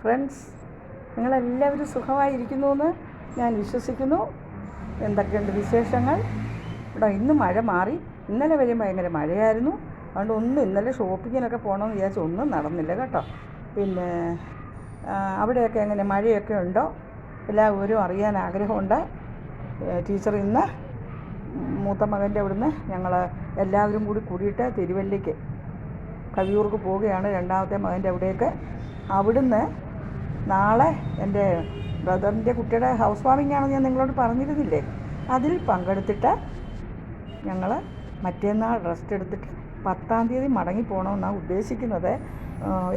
Friends നിങ്ങളെല്ലാവരും സുഖമായിരിക്കുന്നു എന്ന് ഞാൻ വിശ്വസിക്കുന്നു. എന്തൊക്കെയുണ്ട് വിശേഷങ്ങൾ? ഇവിടെ ഇന്ന് മഴ മാറി. ഇന്നലെ വരെ ഭയങ്കര മഴയായിരുന്നു. അതുകൊണ്ട് ഒന്നും ഇന്നലെ ഷോപ്പിങ്ങിനൊക്കെ പോകണമെന്ന് വിചാരിച്ചു ഒന്നും നടന്നില്ല കേട്ടോ. പിന്നെ അവിടെയൊക്കെ എങ്ങനെ? മഴയൊക്കെ ഉണ്ടോ? എല്ലാവരും അറിയാൻ ആഗ്രഹമുണ്ട്. ടീച്ചർ ഇന്ന് മൂത്ത മകന്റെ അവിടുന്ന് ഞങ്ങൾ എല്ലാവരും കൂടി കൂടിയിട്ട് തിരുവല്ലയ്ക്ക് കവിയൂർക്ക് പോവുകയാണ് രണ്ടാമത്തെ മകന്റെ അവിടേക്ക്. അവിടുന്ന് നാളെ എന്റെ ബ്രദറിന്റെ കുട്ടിയുടെ ഹൗസ് വാമിംഗ് ആണെന്ന് ഞാൻ നിങ്ങളോട് പറഞ്ഞിരുന്നില്ലേ? അതിൽ പങ്കെടുത്തിട്ട് ഞങ്ങൾ മറ്റേന്നാൾ റെസ്റ്റ് എടുത്തിട്ട് പത്താം തീയതി മടങ്ങി പോകണമെന്നാണ് ഉദ്ദേശിക്കുന്നത്.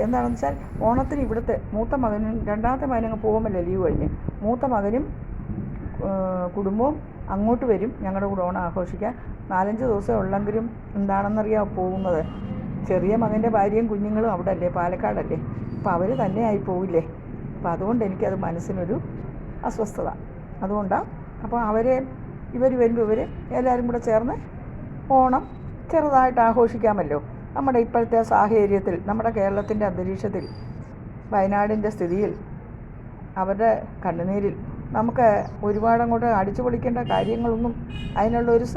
എന്താണെന്ന് വെച്ചാൽ ഓണത്തിന് ഇവിടുത്തെ മൂത്ത മകനും രണ്ടാമത്തെ മകനങ്ങ് പോകുമല്ലോ ലീവ് കഴിഞ്ഞ്? മൂത്ത മകനും കുടുംബവും അങ്ങോട്ട് വരും ഞങ്ങളുടെ കൂടെ ഓണം ആഘോഷിക്കാൻ. നാലഞ്ച് ദിവസം ഉള്ളെങ്കിലും എന്താണെന്നറിയാമോ പോകുന്നത്. ചെറിയ മകന്റെ ഭാര്യയും കുഞ്ഞുങ്ങളും അവിടെ അല്ലേ പാലക്കാടല്ലേ? അപ്പോൾ അവർ ആയി പോവില്ലേ? അപ്പോൾ അതുകൊണ്ട് എനിക്കത് മനസ്സിനൊരു അസ്വസ്ഥത. അതുകൊണ്ടാണ് അപ്പോൾ അവരെ ഇവർ വരുമ്പോൾ ഇവർ എല്ലാവരും കൂടെ ചേർന്ന് ഓണം ചെറുതായിട്ട് ആഘോഷിക്കാമല്ലോ. നമ്മുടെ ഇപ്പോഴത്തെ സാഹചര്യത്തിൽ നമ്മുടെ കേരളത്തിന്റെ അന്തരീക്ഷത്തിൽ വയനാടിന്റെ സ്ഥിതിയിൽ അവരുടെ കണ്ണുനീരിൽ നമുക്ക് ഒരുപാട് അങ്ങോട്ട് അടിച്ചു പൊളിക്കേണ്ട കാര്യങ്ങളൊന്നും അതിനുള്ള ഒരു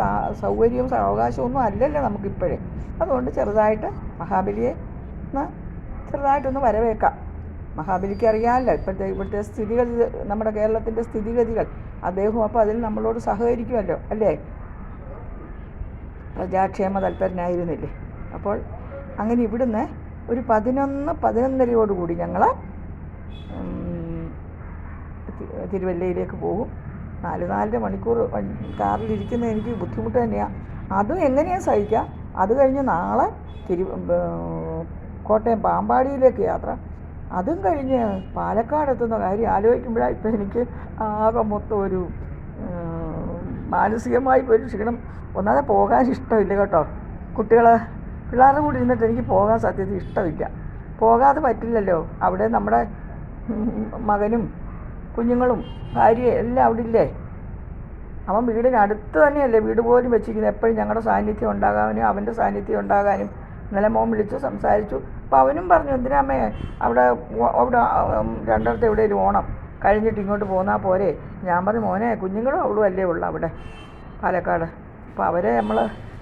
സൗകര്യവും അവകാശവും ഒന്നും അല്ലല്ലോ നമുക്കിപ്പോഴേ. അതുകൊണ്ട് ചെറുതായിട്ട് മഹാബലിയെ ചെറുതായിട്ടൊന്ന് വരവേക്കാം മഹാബലിക്ക് അറിയാമല്ലോ ഇപ്പോഴത്തെ ഇവിടുത്തെ സ്ഥിതിഗതി നമ്മുടെ കേരളത്തിന്റെ സ്ഥിതിഗതികൾ. അദ്ദേഹം അപ്പോൾ അതിൽ നമ്മളോട് സഹകരിക്കുമല്ലോ അല്ലേ? പ്രജാക്ഷേമ തൽപരനായിരുന്നില്ലേ? അപ്പോൾ അങ്ങനെ ഇവിടുന്ന് ഒരു പതിനൊന്ന് പതിനൊന്നരയോടുകൂടി ഞങ്ങൾ തിരുവല്ലയിലേക്ക് പോകും. നാല് നാലര മണിക്കൂർ കാറിലിരിക്കുന്നത് എനിക്ക് ബുദ്ധിമുട്ട് തന്നെയാണ് അതും എങ്ങനെയാണ് സഹിക്കുക അത് കഴിഞ്ഞ് നാളെ തിരു കോട്ടയം പാമ്പാടിയിലേക്ക് യാത്ര. അതും കഴിഞ്ഞ് പാലക്കാട് എത്തുന്ന കാര്യം ആലോചിക്കുമ്പോഴാണ് ഇപ്പം എനിക്ക് ആകെ മൊത്തം ഒരു മാനസികമായി ഒരു ക്ഷീണം. ഒന്നാതെ പോകാൻ ഇഷ്ടമില്ല കേട്ടോ. കുട്ടികൾ പിള്ളേരുടെ കൂടെ ഇരുന്നിട്ട് എനിക്ക് പോകാൻ സത്യത്തിൽ ഇഷ്ടമില്ല. പോകാതെ പറ്റില്ലല്ലോ. അവിടെ നമ്മുടെ മകനും കുഞ്ഞുങ്ങളും ഭാര്യയും എല്ലാം അവിടെ ഇല്ലേ? അവൻ വീടിനടുത്ത് തന്നെയല്ലേ വീട് പോലും വെച്ചിരിക്കുന്നത്. എപ്പോഴും ഞങ്ങളുടെ സാന്നിധ്യം ഉണ്ടാകാനും അവന്റെ സാന്നിധ്യം ഉണ്ടാകാനും. ഇന്നലെ മോൻ വിളിച്ചു സംസാരിച്ചു. അപ്പോൾ അവനും പറഞ്ഞു എന്തിനാമ്മേ അവിടെ അവിടെ രണ്ടിടത്ത് എവിടെയും ഓണം. കഴിഞ്ഞിട്ട് ഇങ്ങോട്ട് പോന്നാൽ പോരെ. ഞാൻ പറഞ്ഞു മോനെ കുഞ്ഞുങ്ങളും അവളും അല്ലേ ഉള്ളു അവിടെ പാലക്കാട്. അപ്പോൾ അവരെ നമ്മൾ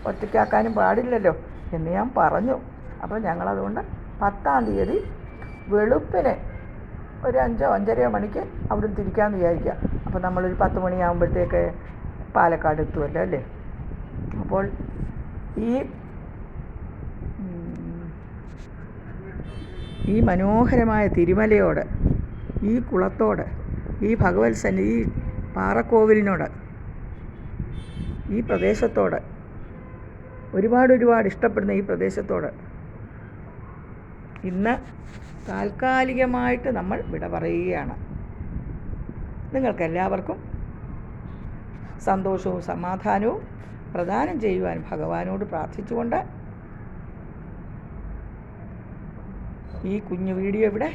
ഒറ്റയ്ക്കാക്കാനും പാടില്ലല്ലോ. എന്ന് ഞാൻ പറഞ്ഞു. അപ്പോൾ ഞങ്ങളതുകൊണ്ട് പത്താം തീയതി വെളുപ്പിന് ഒരു അഞ്ചോ അഞ്ചരയോ മണിക്ക് അവിടെ തിരിക്കാമെന്ന് വിചാരിക്കുക അപ്പോൾ നമ്മളൊരു പത്ത് മണിയാകുമ്പോഴത്തേക്ക് പാലക്കാട് എത്തുമല്ലോ അല്ലേ? അപ്പോൾ ഈ ഈ മനോഹരമായ തിരുമലയോട് ഈ കുളത്തോട് ഈ ഭഗവത് ഈ പാറക്കോവിലിനോട് ഈ പ്രദേശത്തോട് ഒരുപാട് ഒരുപാട് ഇഷ്ടപ്പെടുന്ന ഈ പ്രദേശത്തോട് ഇന്ന് താൽക്കാലികമായിട്ട് നമ്മൾ വിട പറയുകയാണ്. നിങ്ങൾക്കെല്ലാവർക്കും സന്തോഷവും സമാധാനവും പ്രദാനം ചെയ്യുവാൻ ഭഗവാനോട് പ്രാർത്ഥിച്ചുകൊണ്ട് ഈ കുഞ്ഞു വീഡിയോ ഇവിടെ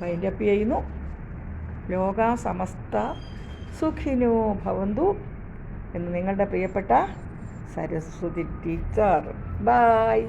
വൈൻഡപ്പ് ചെയ്യുന്നു. ലോക സമസ്ത സുഖിനോ ഭവന്തു എന്ന് നിങ്ങളുടെ പ്രിയപ്പെട്ട സരസ്വതി ടീച്ചർ ബായ്